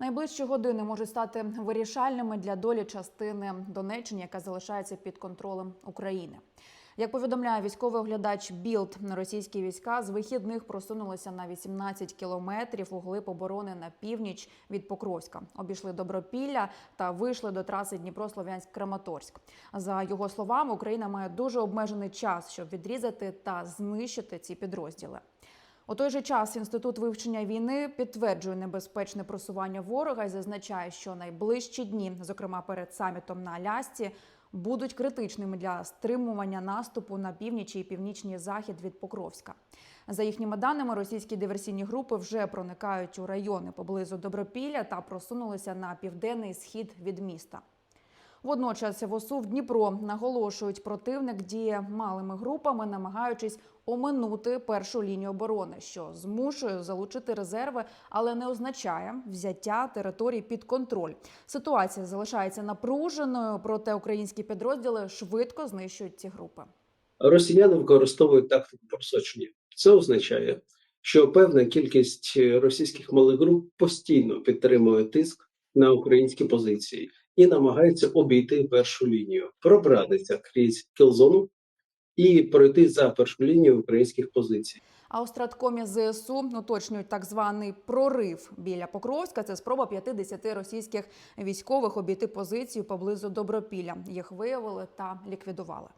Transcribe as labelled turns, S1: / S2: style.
S1: Найближчі години можуть стати вирішальними для долі частини Донеччини, яка залишається під контролем України. Як повідомляє військовий оглядач Білд, російські війська з вихідних просунулися на 18 кілометрів у глиб оборони на північ від Покровська. Обійшли Добропілля та вийшли до траси Дніпро-Слов'янськ-Краматорськ. За його словами, Україна має дуже обмежений час, щоб відрізати та знищити ці підрозділи. У той же час інститут вивчення війни підтверджує небезпечне просування ворога і зазначає, що найближчі дні, зокрема перед самітом на Алясці, будуть критичними для стримування наступу на північі і північний захід від Покровська. За їхніми даними, російські диверсійні групи вже проникають у райони поблизу Добропілля та просунулися на південний схід від міста. Водночас в ОСУ в Дніпро наголошують, противник діє малими групами, намагаючись оминути першу лінію оборони, що змушує залучити резерви, але не означає взяття територій під контроль. Ситуація залишається напруженою, проте українські підрозділи швидко знищують ці групи.
S2: Росіяни використовують тактику просочення. Це означає, що певна кількість російських малих груп постійно підтримує тиск на українські позиції і намагається обійти першу лінію, пробратися крізь кілзону і пройти за першу лінію українських позицій.
S1: А у страткомі ЗСУ уточнюють так званий прорив біля Покровська. Це спроба 50 російських військових обійти позицію поблизу Добропілля. Їх виявили та ліквідували.